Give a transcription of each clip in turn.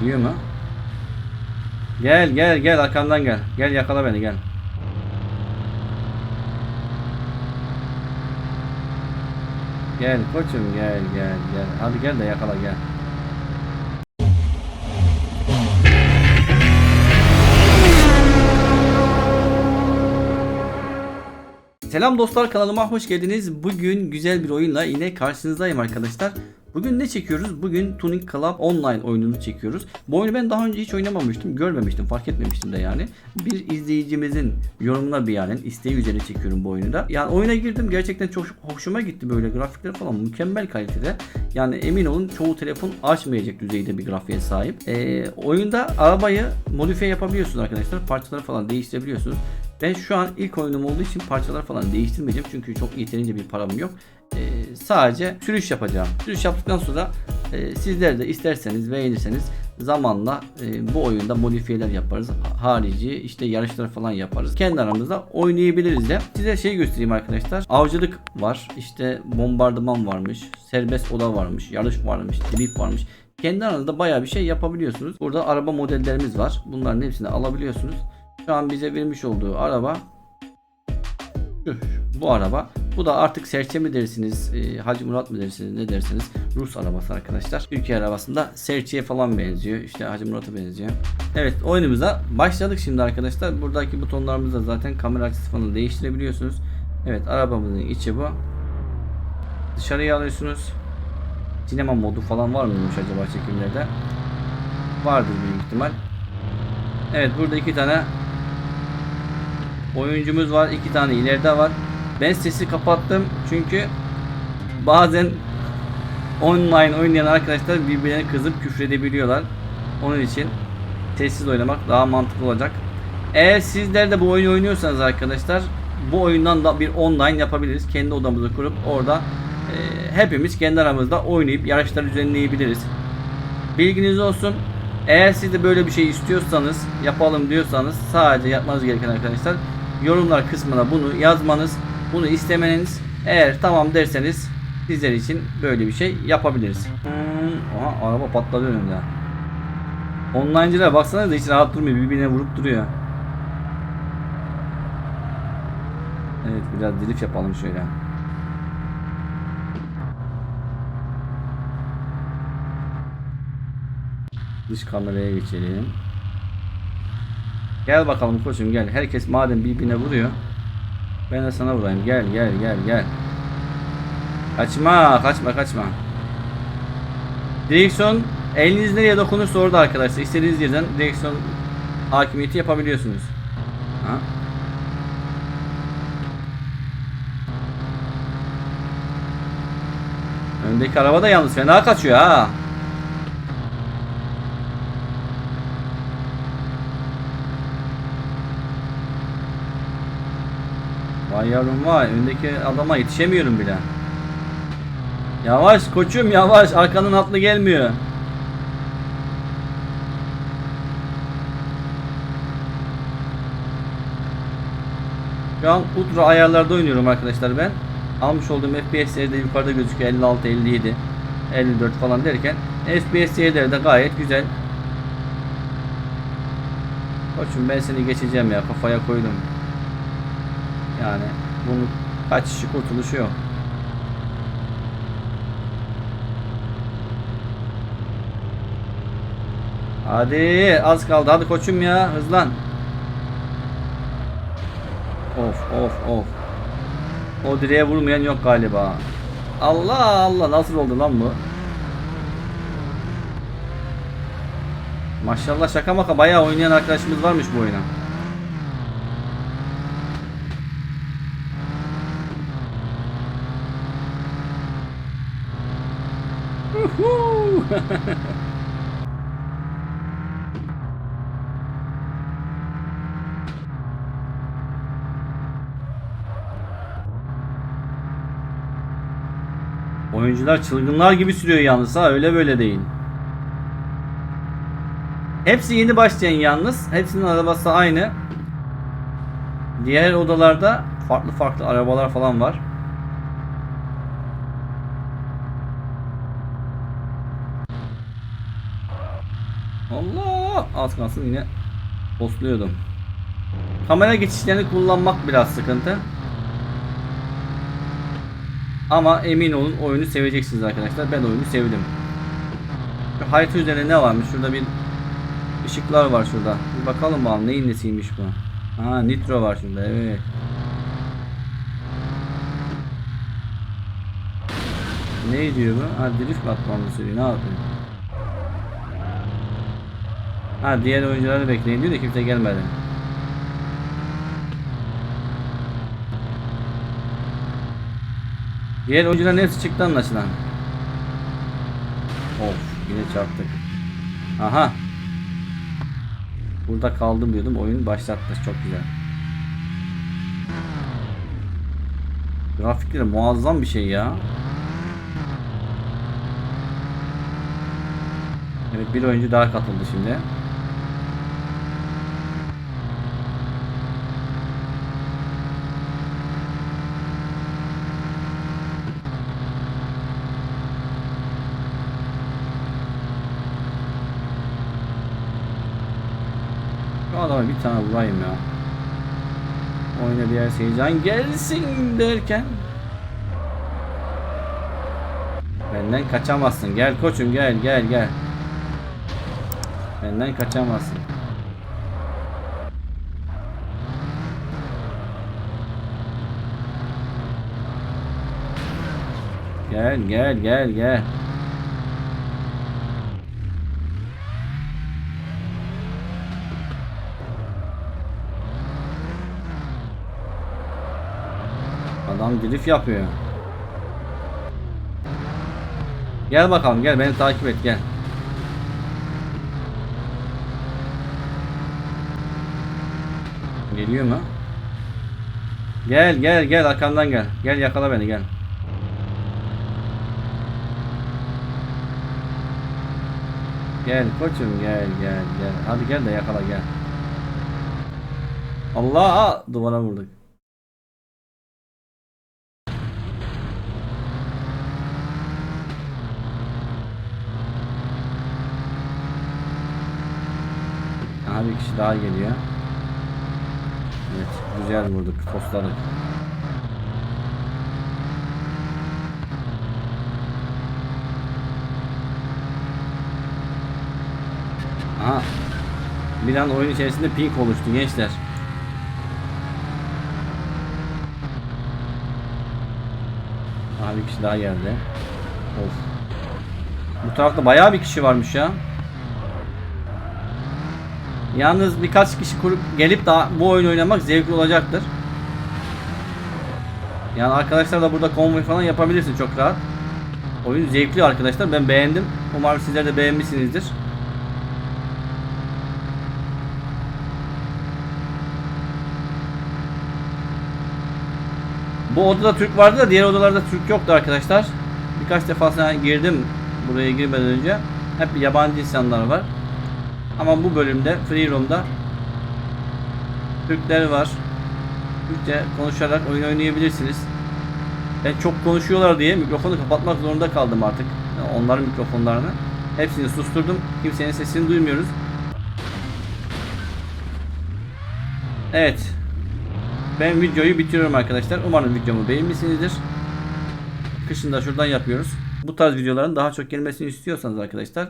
Geliyor mu? Gel gel gel arkamdan gel. Gel yakala beni gel. Gel koçum gel gel gel. Hadi gel de yakala gel. Selam dostlar kanalıma hoş geldiniz. Bugün güzel bir oyunla yine karşınızdayım arkadaşlar. Bugün ne çekiyoruz? Bugün Tunic Club Online oyununu çekiyoruz. Bu oyunu ben daha önce hiç oynamamıştım, görmemiştim, fark etmemiştim de yani. Bir izleyicimizin yorumuna yani isteği üzerine çekiyorum bu oyunu da. Yani oyuna girdim gerçekten çok hoşuma gitti böyle grafikler falan mükemmel kalitede. Yani emin olun çoğu telefon açmayacak düzeyde bir grafiğe sahip. Ee, oyunda arabayı modifiye yapabiliyorsunuz arkadaşlar. Parçaları falan değiştirebiliyorsunuz. Ben şu an ilk oyunum olduğu için parçalar falan değiştirmeyeceğim çünkü çok yeterince bir param yok. Ee, sadece sürüş yapacağım. Sürüş yaptıktan sonra e, sizler de isterseniz beğenirseniz zamanla e, bu oyunda modifiyeler yaparız. Harici işte yarışlar falan yaparız. Kendi aramızda oynayabiliriz de. Size şey göstereyim arkadaşlar. Avcılık var. işte bombardıman varmış. Serbest oda varmış. Yarış varmış. Drift varmış. Kendi aranızda bayağı bir şey yapabiliyorsunuz. Burada araba modellerimiz var. Bunların hepsini alabiliyorsunuz. Şu an bize vermiş olduğu araba şu, bu araba. Bu da artık serçe mi dersiniz, e, Hacı Murat mı dersiniz, ne dersiniz? Rus arabası arkadaşlar. Türkiye arabasında serçeye falan benziyor. İşte Hacı Murat'a benziyor. Evet oyunumuza başladık şimdi arkadaşlar. Buradaki butonlarımızda zaten kamera açısı falan değiştirebiliyorsunuz. Evet arabamızın içi bu. Dışarıya alıyorsunuz. Sinema modu falan var mıymış acaba çekimlerde? Vardır büyük ihtimal. Evet burada iki tane oyuncumuz var. iki tane ileride var. Ben sesi kapattım çünkü bazen online oynayan arkadaşlar birbirlerine kızıp küfredebiliyorlar. Onun için sessiz oynamak daha mantıklı olacak. Eğer sizler de bu oyunu oynuyorsanız arkadaşlar bu oyundan da bir online yapabiliriz. Kendi odamızı kurup orada e, hepimiz kendi aramızda oynayıp yarışlar düzenleyebiliriz. Bilginiz olsun. Eğer siz de böyle bir şey istiyorsanız, yapalım diyorsanız sadece yapmanız gereken arkadaşlar yorumlar kısmına bunu yazmanız, bunu istemeniz. Eğer tamam derseniz sizler için böyle bir şey yapabiliriz. Hmm, aha araba patladı önümde. Online'cılar baksanıza hiç rahat durmuyor. Birbirine vurup duruyor. Evet biraz drift yapalım şöyle. Dış kameraya geçelim. Gel bakalım koçum gel. Herkes madem birbirine vuruyor. Ben de sana vurayım. Gel gel gel gel. Kaçma kaçma kaçma. Direksiyon eliniz nereye dokunursa orada arkadaşlar. İstediğiniz yerden direksiyon hakimiyeti yapabiliyorsunuz. Ha? Öndeki araba da yalnız fena kaçıyor ha. Vay yavrum vay. Öndeki adama yetişemiyorum bile. Yavaş koçum yavaş. Arkanın atlı gelmiyor. Şu an ultra ayarlarda oynuyorum arkadaşlar ben. Almış olduğum FPS de yukarıda gözüküyor 56, 57, 54 falan derken FPS değerleri de gayet güzel. Koçum ben seni geçeceğim ya kafaya koydum. Yani bunun kaçışı kurtuluşu yok. Hadi az kaldı hadi koçum ya hızlan. Of of of. O direğe vurmayan yok galiba. Allah Allah nasıl oldu lan bu? Maşallah şaka maka bayağı oynayan arkadaşımız varmış bu oyuna. Oyuncular çılgınlar gibi sürüyor yalnız ha öyle böyle değil. Hepsi yeni başlayan yalnız. Hepsinin arabası aynı. Diğer odalarda farklı farklı arabalar falan var. Allah az kalsın yine posluyordum. Kamera geçişlerini kullanmak biraz sıkıntı. Ama emin olun oyunu seveceksiniz arkadaşlar. Ben oyunu sevdim. Şu harita üzerinde ne varmış? Şurada bir ışıklar var şurada. Bir bakalım bakalım neyin nesiymiş bu. Ha nitro var şurada evet. Ne diyor bu? Ha drift atmamı söylüyor. Ne yapıyor? Ha diğer oyuncuları bekleyin diyor da kimse gelmedi. Diğer oyuncuların hepsi çıktı anlaşılan. Of yine çarptık. Aha. Burada kaldım diyordum oyun başlattı çok güzel. Grafikleri muazzam bir şey ya. Evet bir oyuncu daha katıldı şimdi. Adama bir tane vurayım ya. Oyuna diğer heyecan gelsin derken Benden kaçamazsın. Gel koçum gel gel gel. Benden kaçamazsın. Gel gel gel gel. Adam drift yapıyor. Gel bakalım gel beni takip et gel. Geliyor mu? Gel gel gel arkamdan gel. Gel yakala beni gel. Gel koçum gel gel gel. Hadi gel de yakala gel. Allah duvara vurduk. Bir kişi daha geliyor. Evet güzel vurduk tosladık. Aha bir an oyun içerisinde ping oluştu gençler. Aha bir kişi daha geldi. Of. Bu tarafta bayağı bir kişi varmış ya. Yalnız birkaç kişi kurup gelip daha bu oyun oynamak zevkli olacaktır. Yani arkadaşlar da burada konvoy falan yapabilirsin çok rahat. Oyun zevkli arkadaşlar. Ben beğendim. Umarım sizler de beğenmişsinizdir. Bu odada Türk vardı da diğer odalarda Türk yoktu arkadaşlar. Birkaç defasına girdim buraya girmeden önce. Hep yabancı insanlar var. Ama bu bölümde Free Roam'da Türkler var. Türkçe konuşarak oyun oynayabilirsiniz. Ben çok konuşuyorlar diye mikrofonu kapatmak zorunda kaldım artık. Yani onların mikrofonlarını. Hepsini susturdum. Kimsenin sesini duymuyoruz. Evet. Ben videoyu bitiriyorum arkadaşlar. Umarım videomu beğenmişsinizdir. Kışın da şuradan yapıyoruz. Bu tarz videoların daha çok gelmesini istiyorsanız arkadaşlar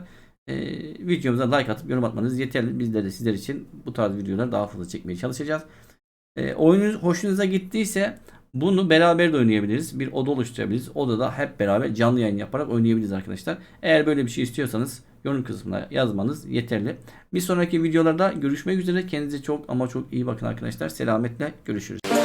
e, videomuza like atıp yorum atmanız yeterli. Bizler de sizler için bu tarz videoları daha fazla çekmeye çalışacağız. E, oyununuz hoşunuza gittiyse bunu beraber de oynayabiliriz. Bir oda oluşturabiliriz. Odada hep beraber canlı yayın yaparak oynayabiliriz arkadaşlar. Eğer böyle bir şey istiyorsanız yorum kısmına yazmanız yeterli. Bir sonraki videolarda görüşmek üzere. Kendinize çok ama çok iyi bakın arkadaşlar. Selametle görüşürüz.